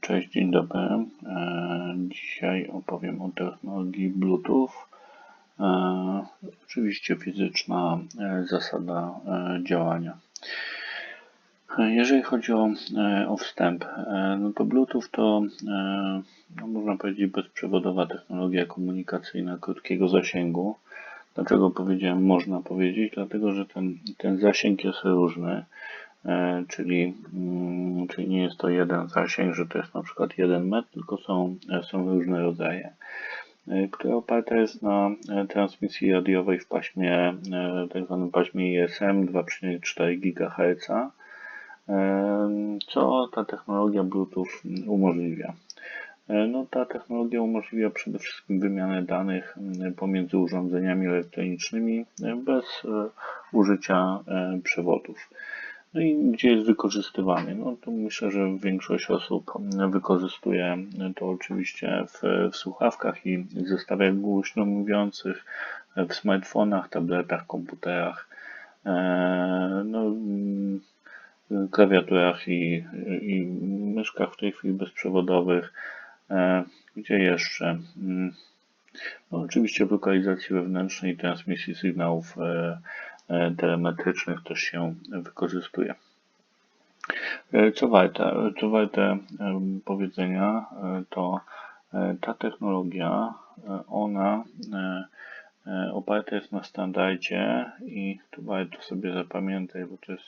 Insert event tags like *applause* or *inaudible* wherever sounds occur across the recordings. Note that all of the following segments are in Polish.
Cześć, dzień dobry. E, Dzisiaj opowiem o technologii Bluetooth. E, Oczywiście fizyczna e, zasada działania. Jeżeli chodzi o, o wstęp, no to Bluetooth to no można powiedzieć bezprzewodowa technologia komunikacyjna krótkiego zasięgu. Dlaczego powiedziałem można powiedzieć? Dlatego, że ten, ten zasięg jest różny. E, czyli, mm, czyli nie jest to jeden zasięg, że to jest na przykład jeden metr, tylko są, e, są różne rodzaje, e, która oparta jest na transmisji radiowej w paśmie, tak zwanym paśmie ISM 2,4 GHz, co ta technologia Bluetooth umożliwia. No, ta technologia umożliwia przede wszystkim wymianę danych m, pomiędzy urządzeniami elektronicznymi bez użycia przewodów. No i gdzie jest wykorzystywany? No to myślę, że większość osób wykorzystuje to oczywiście w, w słuchawkach i zestawiach głośno mówiących, w smartfonach, tabletach, komputerach, e, no, mm, klawiaturach i, i myszkach w tej chwili bezprzewodowych. E, Gdzie jeszcze? Mm, No, oczywiście w lokalizacji wewnętrznej transmisji sygnałów e, telemetrycznych też się wykorzystuje. E, Co warte, co warte powiedzenia, e, to e, ta technologia, e, ona e, e, oparta jest na standardzie i tu warto sobie zapamiętać, bo to jest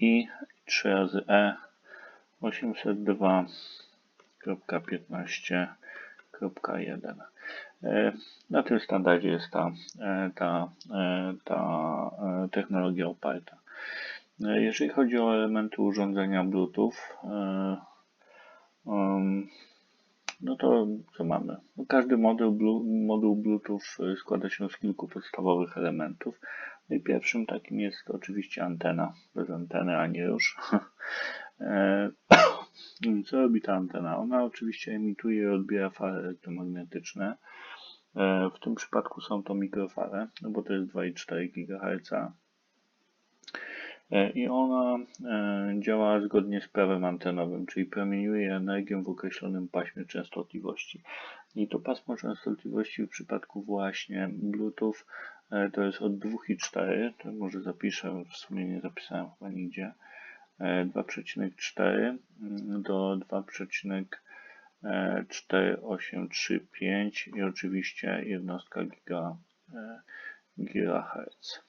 I 3 razy E 802.15.1. Na tym standardzie jest ta, e, ta, e, ta e, technologia oparta. Jeżeli chodzi o elementy urządzenia Bluetooth, no to co mamy? No każdy blu- moduł Bluetooth składa się z kilku podstawowych elementów. No i pierwszym takim jest oczywiście antena. Bez anteny ani już. *laughs* E, *coughs* Co robi ta antena? Ona oczywiście emituje i odbiera fale elektromagnetyczne. E, w tym przypadku są to mikrofale, no bo to jest 2,4 GHz. E, I ona e, działa zgodnie z prawem antenowym, czyli promieniuje energię w określonym paśmie częstotliwości. I to pasmo częstotliwości w przypadku właśnie Bluetooth to jest od 2,4, to może zapiszę, w sumie nie zapisałem chyba nigdzie, 2,4 mm, do 2,4 4835 i oczywiście jednostka giga, e, GHz.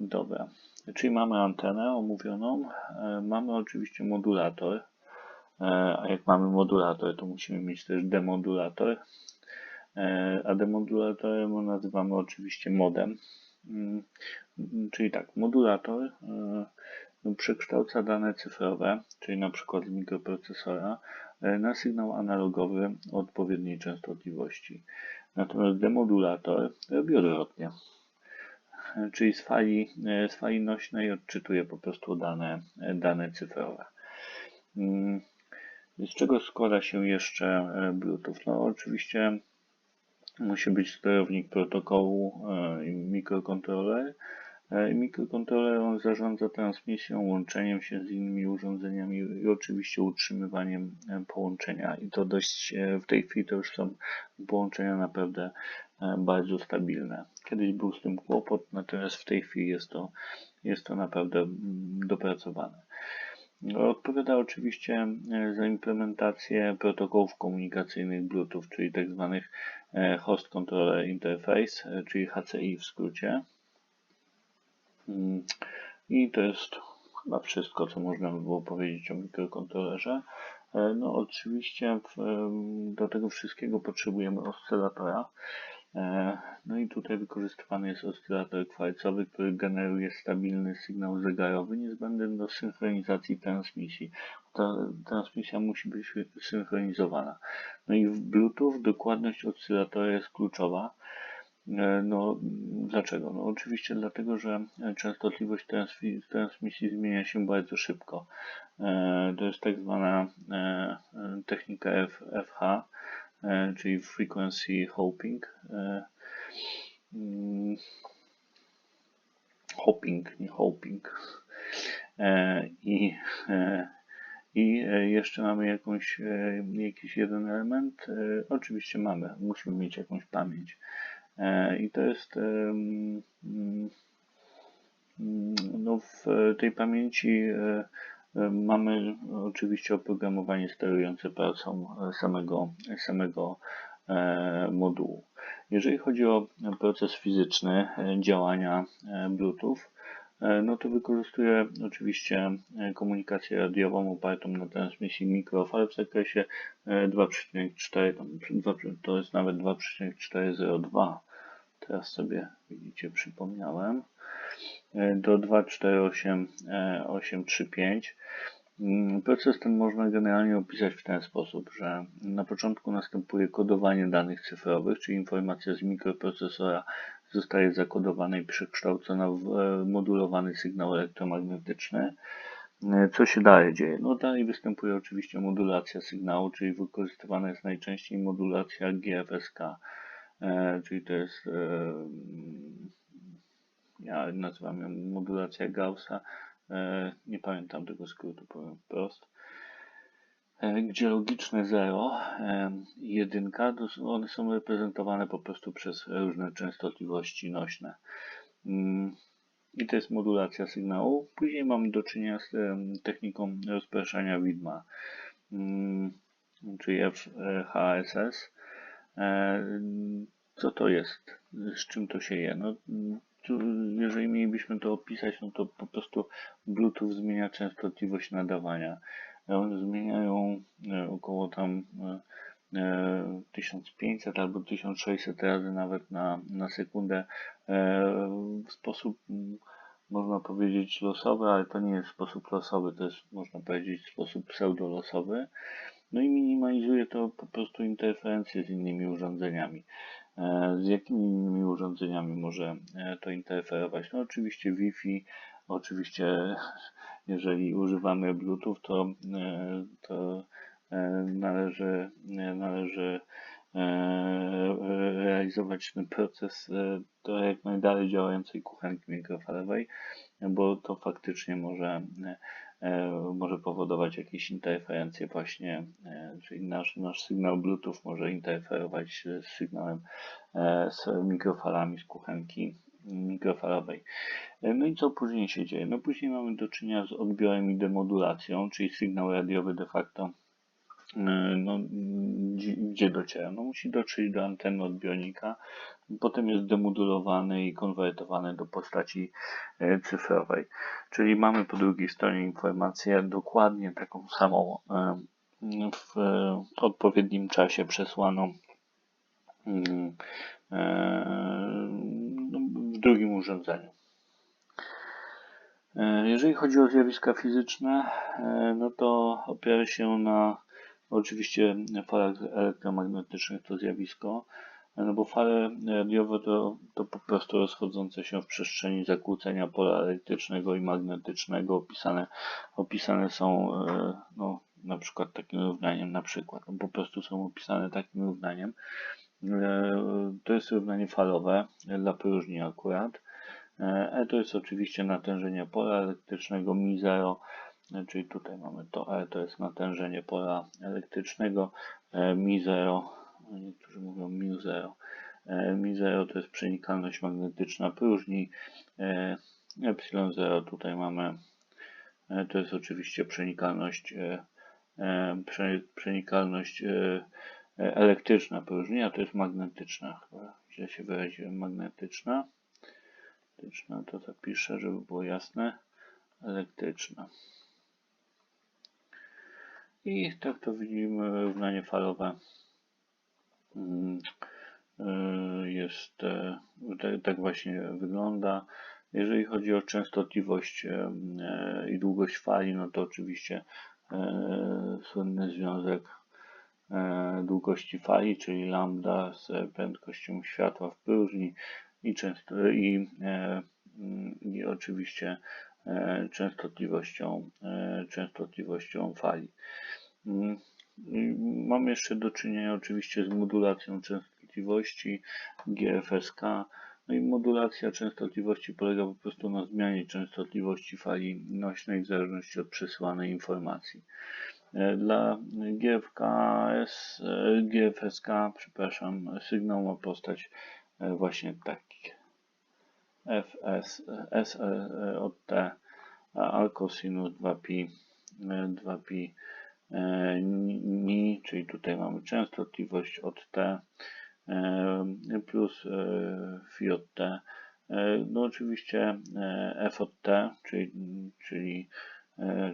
Dobra, czyli mamy antenę omówioną, e, mamy oczywiście modulator, e, a jak mamy modulator, to musimy mieć też demodulator, a demodulatorem nazywamy oczywiście modem. Mm, mm, czyli tak, modulator no, przekształca dane cyfrowe, czyli na przykład z mikroprocesora, na sygnał analogowy o odpowiedniej częstotliwości. Natomiast demodulator robi odwrotnie czyli z fali, e, z fali nośnej odczytuje po prostu dane, e, dane cyfrowe. Mm, Z czego składa się jeszcze e, Bluetooth? No oczywiście musi być sterownik protokołu e, i mikrokontroler. Mikrokontroler on zarządza transmisją, łączeniem się z innymi urządzeniami i oczywiście utrzymywaniem e, połączenia. I to dość e, w tej chwili to już są połączenia naprawdę e, bardzo stabilne. Kiedyś był z tym kłopot, natomiast w tej chwili jest to, jest to naprawdę mm, dopracowane. Odpowiada oczywiście za implementację protokołów komunikacyjnych Bluetooth, czyli tak zwanych e, Host Controller Interface, czyli HCI w skrócie. Mm, I to jest chyba wszystko, co można by było powiedzieć o mikrokontrolerze. E, No oczywiście w, do tego wszystkiego potrzebujemy oscylatora. E, No i tutaj wykorzystywany jest oscylator kwarcowy, który generuje stabilny sygnał zegarowy niezbędny do synchronizacji transmisji. Ta transmisja musi być synchronizowana. No i w Bluetooth dokładność oscylatora jest kluczowa. E, No, dlaczego? No, oczywiście dlatego, że częstotliwość transmisji zmienia się bardzo szybko. E, To jest tak zwana e, technika FH, czyli Frequency Hopping. Mm, Hopping, nie hopping. I, I jeszcze mamy jakąś, jakiś jeden element. Oczywiście mamy, musimy mieć jakąś pamięć. E, I to jest mm, mm, no w tej pamięci e, e, mamy oczywiście oprogramowanie sterujące pracą samego, samego modułu. Jeżeli chodzi o proces fizyczny działania Bluetooth, no to wykorzystuje oczywiście komunikację radiową opartą na transmisji mikrofal w zakresie e, 2,4, tam dwa- to jest nawet 2,402. Teraz sobie widzicie, przypomniałem. E, Do 248,835. Mm, Proces ten można generalnie opisać w ten sposób, że na początku następuje kodowanie danych cyfrowych, czyli informacja z mikroprocesora zostaje zakodowana i przekształcona w e, modulowany sygnał elektromagnetyczny. E, Co się dalej dzieje? No dalej występuje oczywiście modulacja sygnału, czyli wykorzystywana jest najczęściej modulacja GFSK, e, czyli to jest, e, ja nazywam ją modulacja Gaussa, e, nie pamiętam tego skrótu, powiem wprost, e, gdzie logiczne 0 e, i 1 to są, one są reprezentowane po prostu przez różne częstotliwości nośne. Mm, I to jest modulacja sygnału. Później mamy do czynienia z techniką rozpraszania widma, mm, czyli FHSS. E, Co to jest? Z czym to się je? No, jeżeli mielibyśmy to opisać, no to po prostu Bluetooth zmienia częstotliwość nadawania. One zmieniają e, około tam e, e, 1500 albo 1600 razy nawet na, na sekundę e, w sposób mm, można powiedzieć losowy, ale to nie jest sposób losowy, to jest można powiedzieć sposób pseudolosowy. No i minimalizuje to po prostu interferencje z innymi urządzeniami. E, Z jakimi innymi urządzeniami może e, to interferować? No oczywiście Wi-Fi, oczywiście jeżeli używamy Bluetooth, to, e, to należy, należy realizować ten proces do jak najdalej działającej kuchenki mikrofalowej, bo to faktycznie może, może powodować jakieś interferencje właśnie, e, czyli nasz, nasz sygnał Bluetooth może interferować z sygnałem, e, z mikrofalami z kuchenki mikrofalowej. E, No i co później się dzieje? No później mamy do czynienia z odbiorem i demodulacją, czyli sygnał radiowy de facto e, no, gdzie, dociera? No musi dotrzeć do anteny odbiornika, potem jest demodulowany i konwertowany do postaci e, cyfrowej. Czyli mamy po drugiej stronie informację dokładnie taką samą e, w odpowiednim czasie przesłaną e, no, w drugim urządzeniu. Jeżeli chodzi o zjawiska fizyczne, no to opiera się na oczywiście falach elektromagnetycznych to zjawisko, no bo fale radiowe to, to po prostu rozchodzące się w przestrzeni zakłócenia pola elektrycznego i magnetycznego opisane, opisane są e, no, na przykład takim równaniem, na przykład, no, po prostu są opisane takim równaniem. E, To jest równanie falowe e, dla próżni akurat. E to jest oczywiście natężenie pola elektrycznego Mi0, e, czyli tutaj mamy to E, to jest natężenie pola elektrycznego, e, Mi0, no niektórzy mówią Mu0. E, Mi0 to jest przenikalność magnetyczna próżni, e, Epsilon 0 tutaj mamy, to jest oczywiście przenikalność, prze- przenikalność elektryczna próżni, a to jest magnetyczna, chyba źle się wyraziłem, magnetyczna to zapiszę, żeby było jasne. Elektryczna. I tak to widzimy, równanie falowe mm, y, jest, tak, tak właśnie wygląda. Jeżeli chodzi o częstotliwość e, e, i długość fali, no to oczywiście słynny związek długości fali, czyli lambda z prędkością światła w próżni i, często, i, i oczywiście częstotliwością, e, częstotliwością fali. Mm, Mamy jeszcze do czynienia oczywiście z modulacją częstotliwości GFSK. No i modulacja częstotliwości polega po prostu na zmianie częstotliwości fali nośnej w zależności od przesyłanej informacji. E, Dla GFKS, e, GFSK, przepraszam, sygnał ma postać e, właśnie taki. Fs, S od T, a alkosinus 2pi, e, 2pi e, ni, czyli tutaj mamy częstotliwość od T e, plus e, phi od T. No oczywiście F od T, czyli, czyli,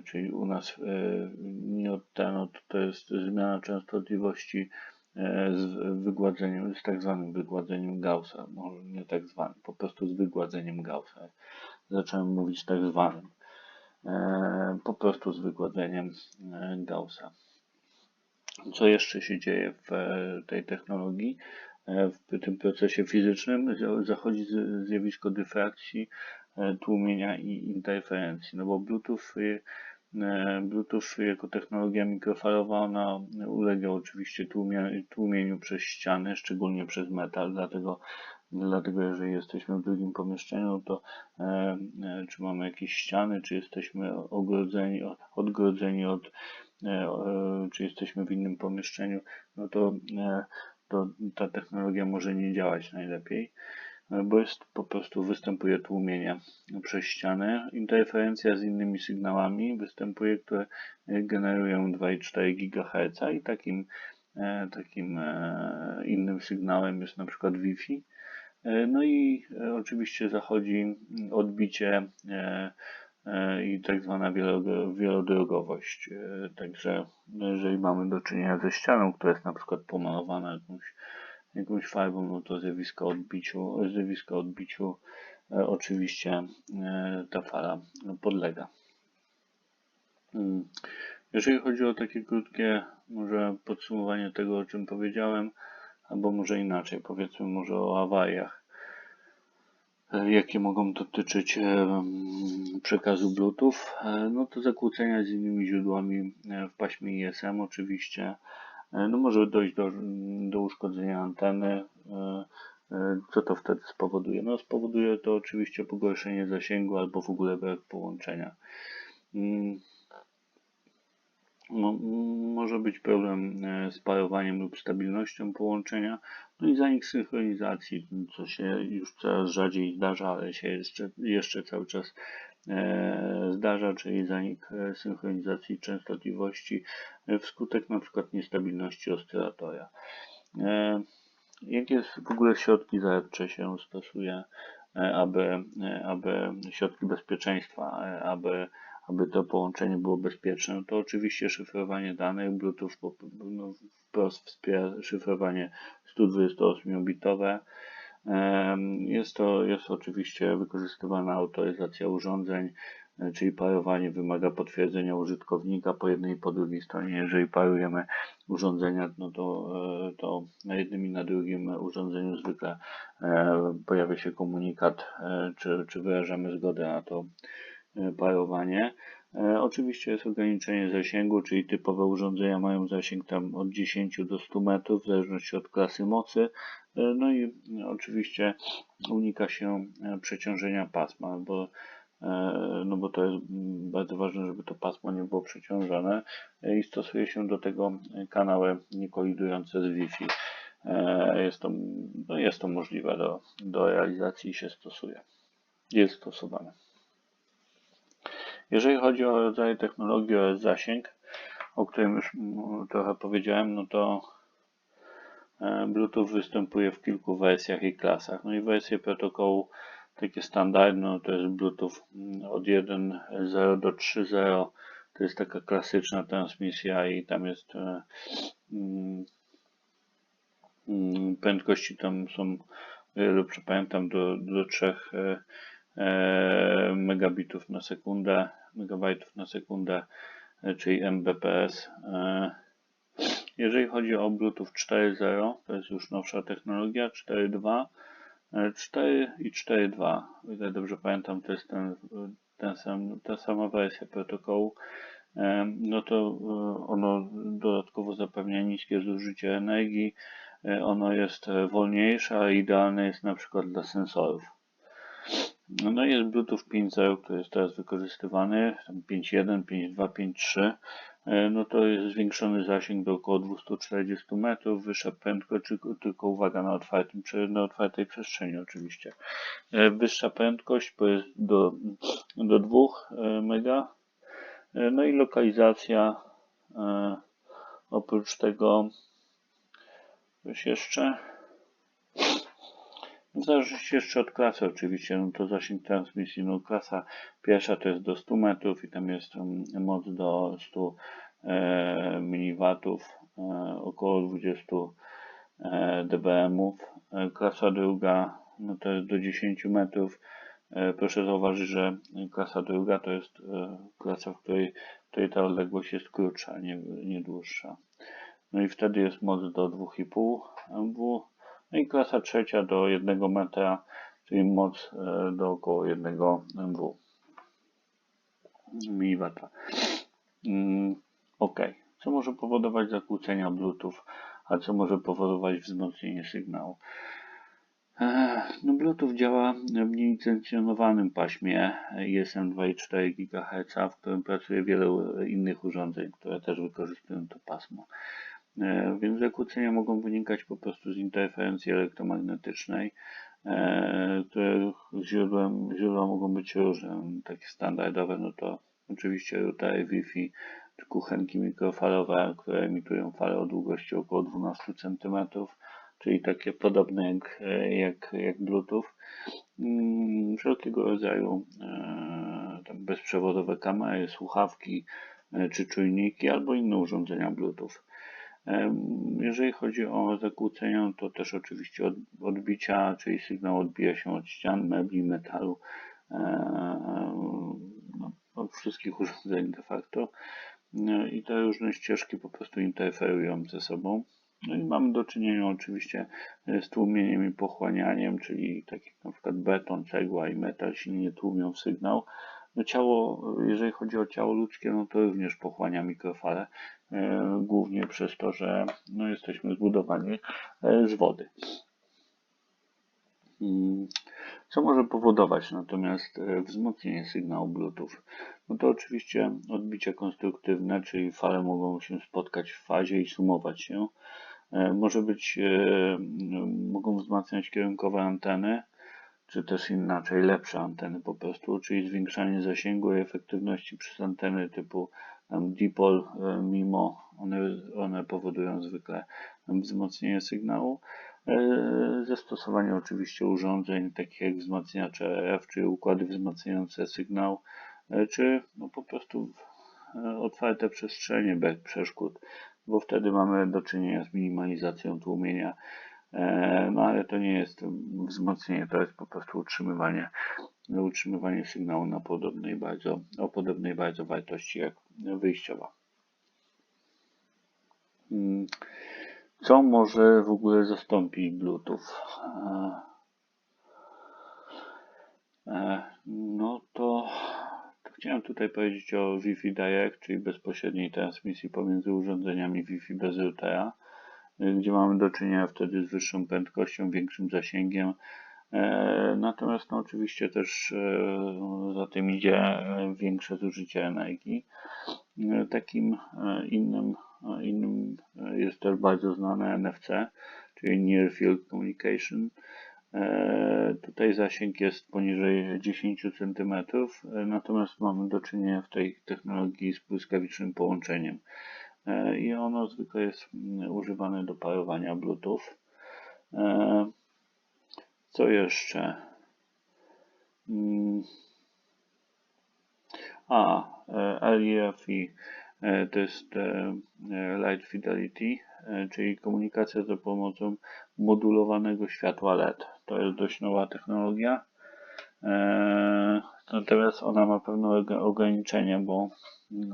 czyli u nas ni od T, no to, to jest zmiana częstotliwości z wygładzeniem, z tak zwanym wygładzeniem Gaussa, może nie tak zwanym, po prostu z wygładzeniem Gaussa. Zacząłem mówić tak zwanym, e, po prostu z wygładzeniem e, Gaussa. Co jeszcze się dzieje w e, tej technologii? E, W tym procesie fizycznym za- zachodzi zjawisko dyfrakcji, e, tłumienia i interferencji. No bo Bluetooth, e, Bluetooth jako technologia mikrofalowa, ona ulega oczywiście tłumia- tłumieniu przez ściany, szczególnie przez metal, dlatego Dlatego jeżeli jesteśmy w drugim pomieszczeniu, to e, e, czy mamy jakieś ściany, czy jesteśmy ogrodzeni, odgrodzeni od, e, e, czy jesteśmy w innym pomieszczeniu, no to, e, to ta technologia może nie działać najlepiej, e, bo jest po prostu występuje tłumienie przez ścianę. Interferencja z innymi sygnałami występuje, które e, generują 2,4 GHz i takim, e, takim e, innym sygnałem jest na przykład Wi-Fi. No i oczywiście zachodzi odbicie i tak zwana wielo- wielodrogowość. Także jeżeli mamy do czynienia ze ścianą, która jest na przykład pomalowana jakąś, jakąś farbą, no to zjawisko odbiciu, zjawisko odbiciu e, oczywiście e, ta fala podlega. Mm. Jeżeli chodzi o takie krótkie może podsumowanie tego, o czym powiedziałem, albo może inaczej, powiedzmy może o awariach, e, jakie mogą dotyczyć e, mm, przekazu Bluetooth, e, no to zakłócenia z innymi źródłami w paśmie ISM oczywiście, no może dojść do, do uszkodzenia anteny, e, e, co to wtedy spowoduje? No spowoduje to oczywiście pogorszenie zasięgu albo w ogóle brak połączenia. No, może być problem e, z parowaniem lub stabilnością połączenia, no i zanik synchronizacji, co się już coraz rzadziej zdarza, ale się jeszcze, jeszcze cały czas e, zdarza, czyli zanik e, synchronizacji częstotliwości e, wskutek przykład niestabilności oscylatora. E, Jakie w ogóle środki zaradcze się stosuje, e, aby, e, aby środki bezpieczeństwa, e, aby, aby to połączenie było bezpieczne? No to oczywiście szyfrowanie danych, Bluetooth no, wprost wspiera szyfrowanie 128-bitowe. Jest to jest oczywiście wykorzystywana autoryzacja urządzeń, e, czyli parowanie wymaga potwierdzenia użytkownika po jednej i po drugiej stronie. Jeżeli parujemy urządzenia, no to, e, to na jednym i na drugim urządzeniu zwykle e, pojawia się komunikat, czy, czy wyrażamy zgodę na to parowanie. E, Oczywiście jest ograniczenie zasięgu, czyli typowe urządzenia mają zasięg tam od 10 do 100 metrów, w zależności od klasy mocy. E, No i oczywiście unika się e, przeciążenia pasma, bo, e, no bo to jest mm, bardzo ważne, żeby to pasmo nie było przeciążone e, i stosuje się do tego kanały niekolidujące z Wi-Fi. E, Jest to, no jest to możliwe do, do realizacji i się stosuje. Jest stosowane. Jeżeli chodzi o rodzaje technologii oraz zasięg, o którym już trochę powiedziałem, no to e, Bluetooth występuje w kilku wersjach i klasach. No i wersje protokołu takie standardne, no to jest Bluetooth mm, od 1.0 do 3.0. To jest taka klasyczna transmisja i tam jest e, mm, mm, prędkości tam są, o ile do, do 3 e, e, megabitów na sekundę, megabajtów na sekundę, e, czyli Mbps. E, jeżeli chodzi o Bluetooth 4.0, to jest już nowsza technologia, 4.2, e, 4 i 4.2, o ile dobrze pamiętam, to jest ten, ten sam, ta sama wersja protokołu, e, no to e, ono dodatkowo zapewnia niskie zużycie energii, e, ono jest e, wolniejsze, a idealne jest na przykład dla sensorów. No i jest Bluetooth 5.0, który jest teraz wykorzystywany, tam 5.1, 5.2, 5.3. E, No to jest zwiększony zasięg do około 240 metrów, wyższa prędkość, tylko, uwaga na, otwartym, na otwartej przestrzeni oczywiście. E, Wyższa prędkość to jest do, do 2 e, mega. E, No i lokalizacja oprócz tego coś jeszcze. W zależności jeszcze od klasy oczywiście, no to zasięg transmisji, no klasa pierwsza to jest do 100 metrów i tam jest um, moc do 100 e, mW, e, około 20 e, dBm-ów. E, klasa druga no to jest do 10 metrów. Proszę zauważyć, że klasa druga to jest klasa, w której, której ta odległość jest krótsza, nie, nie dłuższa. No i wtedy jest moc do 2,5 MW. No i klasa trzecia do 1 metra, czyli moc do około 1 MW. mW. Mm, ok. Co może powodować zakłócenia Bluetooth, a co może powodować wzmocnienie sygnału? E, No, Bluetooth działa w nielicencjonowanym paśmie ISM 2,4 GHz, w którym pracuje wiele innych urządzeń, które też wykorzystują to pasmo. E, Więc zakłócenia mogą wynikać po prostu z interferencji elektromagnetycznej, e, których źródłem, źródła mogą być różne. Takie standardowe, no to oczywiście routery Wi-Fi czy kuchenki mikrofalowe, które emitują fale o długości około 12 cm, czyli takie podobne jak, e, jak, jak Bluetooth. Mm, Wszelkiego rodzaju e, bezprzewodowe kamery, słuchawki e, czy czujniki albo inne urządzenia Bluetooth. Jeżeli chodzi o zakłócenia, to też oczywiście od, odbicia, czyli sygnał odbija się od ścian, mebli, metalu, e, no, od wszystkich urządzeń de facto. E, I te różne ścieżki po prostu interferują ze sobą. No i mamy do czynienia oczywiście z tłumieniem i pochłanianiem, czyli tak jak na przykład beton, cegła i metal silnie tłumią sygnał. No ciało, jeżeli chodzi o ciało ludzkie, no to również pochłania mikrofale, głównie przez to, że no, jesteśmy zbudowani e, z wody. Mm, Co może powodować natomiast e, wzmocnienie sygnału Bluetooth? No to oczywiście odbicia konstruktywne, czyli fale mogą się spotkać w fazie i sumować się. E, Może być, e, mogą wzmacniać kierunkowe anteny, czy też inaczej lepsze anteny po prostu, czyli zwiększanie zasięgu i efektywności przez anteny typu dipol, e, MIMO, one, one powodują zwykle wzmocnienie sygnału. E, Zastosowanie oczywiście urządzeń takich jak wzmacniacze RF, czy układy wzmacniające sygnał, e, czy no po prostu otwarte przestrzenie bez przeszkód, bo wtedy mamy do czynienia z minimalizacją tłumienia. No ale to nie jest wzmocnienie, to jest po prostu utrzymywanie, utrzymywanie sygnału na podobnej bardzo, o podobnej bardzo wartości jak wyjściowa. Mm, Co może w ogóle zastąpić Bluetooth? E, e, No to, to chciałem tutaj powiedzieć o Wi-Fi Direct, czyli bezpośredniej transmisji pomiędzy urządzeniami Wi-Fi bez routera gdzie mamy do czynienia wtedy z wyższą prędkością, większym zasięgiem. E, Natomiast no, oczywiście też e, za tym idzie większe zużycie energii. E, Takim innym, innym jest też bardzo znane NFC, czyli Near Field Communication. Tutaj zasięg jest poniżej 10 cm, natomiast mamy do czynienia w tej technologii z błyskawicznym połączeniem. I ono zwykle jest mm, używane do parowania Bluetooth. Co jeszcze? Mm. A, e, LEFI e, to jest e, Light Fidelity, czyli komunikacja za pomocą modulowanego światła LED. To jest dość nowa technologia. Natomiast ona ma pewne ograniczenia, bo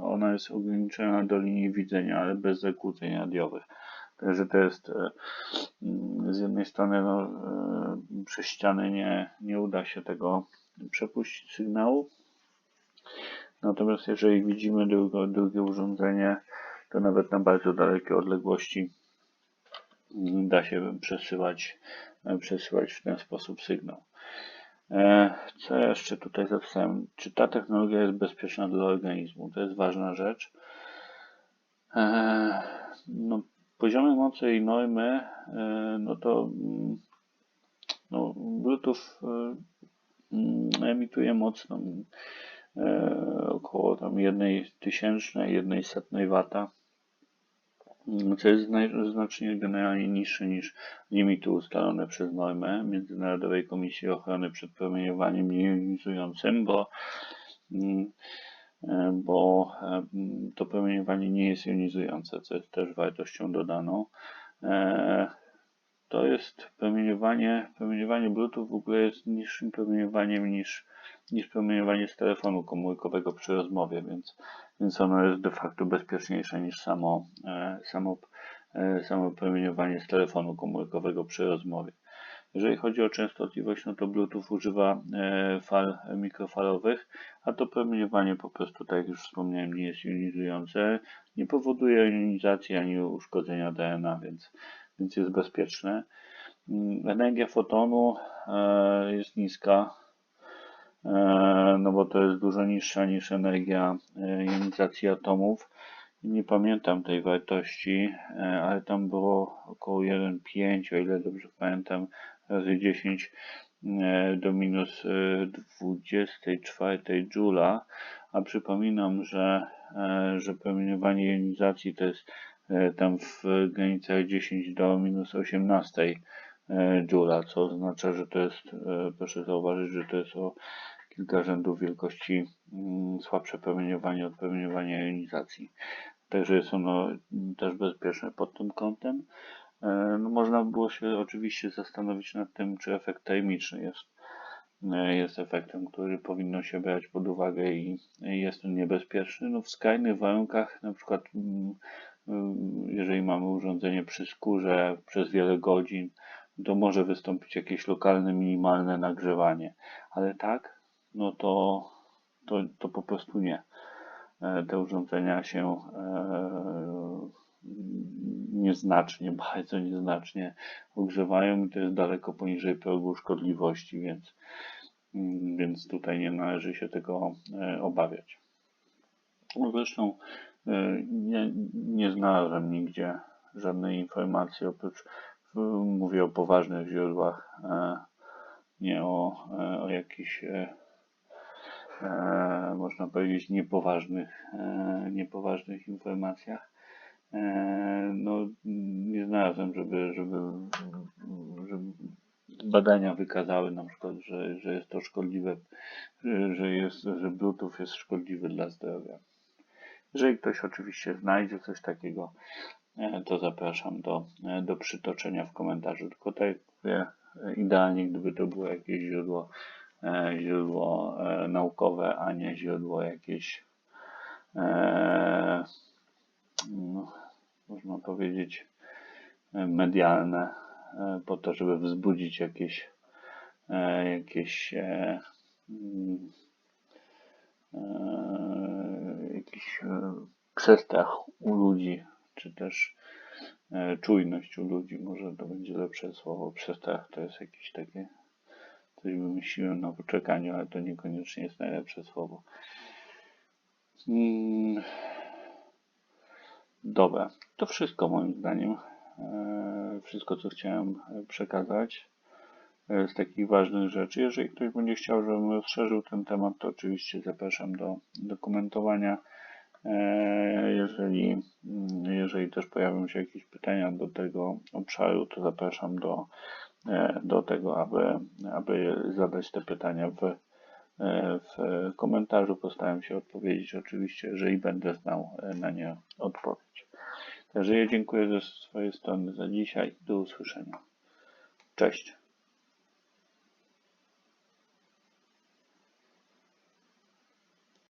ona jest ograniczona do linii widzenia, ale bez zakłóceń radiowych. Także to jest e, mm, z jednej strony no, e, przez ściany nie, nie uda się tego przepuścić sygnału. Natomiast jeżeli widzimy drugie, drugie urządzenie, to nawet na bardzo dalekie odległości mm, da się przesyłać, e, przesyłać w ten sposób sygnał. Co jeszcze tutaj zapisałem? Czy ta technologia jest bezpieczna dla organizmu? To jest ważna rzecz. No, poziomy mocy i normy, e, no to mm, no, Bluetooth e, mm, emituje moc tam, e, około tam jednej tysięcznej, jednej setnej wata, mm, co jest zna- znacznie generalnie niższe niż limity ustalone przez normę Międzynarodowej Komisji Ochrony przed Promieniowaniem Niejonizującym, bo mm, bo e, to promieniowanie nie jest jonizujące, co jest też wartością dodaną. E, To jest promieniowanie, promieniowanie Bluetooth w ogóle jest niższym promieniowaniem niż, niż promieniowanie z telefonu komórkowego przy rozmowie, więc, więc ono jest de facto bezpieczniejsze niż samo, e, samo, samo promieniowanie z telefonu komórkowego przy rozmowie. Jeżeli chodzi o częstotliwość, no to Bluetooth używa e, fal mikrofalowych, a to promieniowanie po prostu, tak jak już wspomniałem, nie jest jonizujące, nie powoduje jonizacji ani uszkodzenia DNA, więc, więc jest bezpieczne. Mm, Energia fotonu e, jest niska, e, no bo to jest dużo niższa niż energia jonizacji atomów. Nie pamiętam tej wartości, ale tam było około 1,5, o ile dobrze pamiętam, razy 10 e, do minus e, 24 joula, a przypominam, że, e, że promieniowanie jonizacji to jest e, tam w granicach 10 do minus 18 e, joula, co oznacza, że to jest, e, proszę zauważyć, że to jest o kilka rzędów wielkości mm, słabsze promieniowanie od promieniowania jonizacji. Także jest ono też bezpieczne pod tym kątem. E, No, można by było się oczywiście zastanowić nad tym, czy efekt termiczny jest, e, jest efektem, który powinno się brać pod uwagę i i jest on niebezpieczny. No, w skrajnych warunkach, na przykład mm, mm, jeżeli mamy urządzenie przy skórze przez wiele godzin, to może wystąpić jakieś lokalne, minimalne nagrzewanie, ale tak, no to, to, to po prostu nie. E, Te urządzenia się e, nieznacznie, bardzo nieznacznie ogrzewają i to jest daleko poniżej progu szkodliwości, więc, więc tutaj nie należy się tego e, obawiać. No Zresztą e, nie, nie znalazłem nigdzie żadnej informacji oprócz, mówię o poważnych źródłach, e, nie o, o jakichś można powiedzieć niepoważnych, niepoważnych informacjach. E, no, nie znalazłem, żeby, żeby, żeby badania wykazały na przykład, że, że jest to szkodliwe, że, jest, że Bluetooth jest szkodliwy dla zdrowia. Jeżeli ktoś oczywiście znajdzie coś takiego, e, to zapraszam do, e, do przytoczenia w komentarzu. Tylko tak jak mówię, e, idealnie gdyby to było jakieś źródło, źródło naukowe, a nie źródło jakieś e, no, można powiedzieć e, medialne e, po to, żeby wzbudzić jakieś e, jakieś mm, jakiś przestrach u ludzi, czy też czujność u ludzi, może to będzie lepsze słowo. Przestrach to jest jakieś takie, coś wymyśliłem na poczekaniu, ale to niekoniecznie jest najlepsze słowo. Mm, Dobra, to wszystko moim zdaniem. E, Wszystko, co chciałem przekazać e, z takich ważnych rzeczy. Jeżeli ktoś będzie chciał, żebym rozszerzył ten temat, to oczywiście zapraszam do, do komentowania. E, Jeżeli, mm, jeżeli też pojawią się jakieś pytania do tego obszaru, to zapraszam do, do tego, aby, aby zadać te pytania w, w komentarzu. Postaram się odpowiedzieć oczywiście, jeżeli będę znał e, na nie odpowiedź. Także ja dziękuję ze swojej strony za dzisiaj. Do usłyszenia. Cześć.